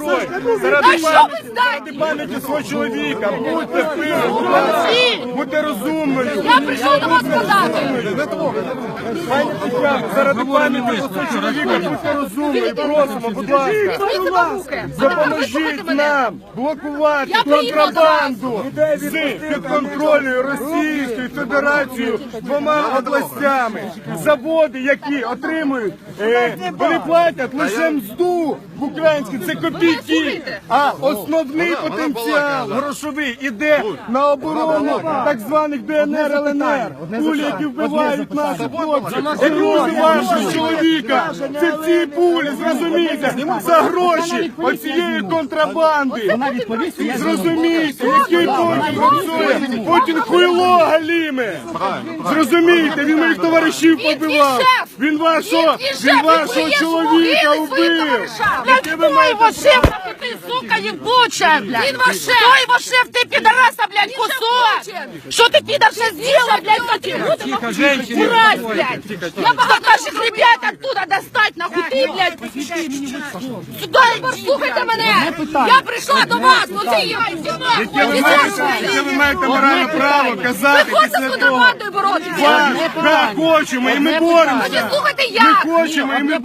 герой. Заради пам'яті- ви здатні? заради пам'яті свого чоловіка. Будьте пильні. Будьте розумною. Я прийшов до вас сказати. Заради пам'яті чоловіка, будьте розумною. Просимо, будь ласка. Допоможіть нам блокувати контрабанду з підконтрольною Російською Федерацією двома областями. Заводи, які отримують, е, вони платять лише мзду в українській, це копійки. А основний потенціал грошовий іде на оборону так званих ДНР, ЛНР. Пулі, які вбивають наших хлопців. Друзі вашого чоловіка. Це ці пулі, зрозумійте, за гроші оцієї контрабанди. Зрозумійте, який працює. Путін хуйло галіме. Зрозумійте, він моїх товаришів Він твій побивав. шеф. Він вашого, Він твій шеф, він він вашого твоєї чоловіка слуги, своїм вбив. товаришам. Яке ви Кто маєте его шеф, нахуй ты, сука, ебучая, блядь? Він ваш шеф. Кто его шеф, ты, пидораса, блядь, Він кусок? шеф Что ты, пидорша, сделала, блядь, таким Тихо, Мразь, блядь. Я могу наших ребят оттуда достать, нахуй, ты, блядь. Сюди, послухайте мене! Я прийшла до вас, ну це є Яке ви маєте, моральне право Ви казати хочете з після контрабандою боротися? Так, хочемо, і ми боремося. Слухайте Ми як! хочемо, і ми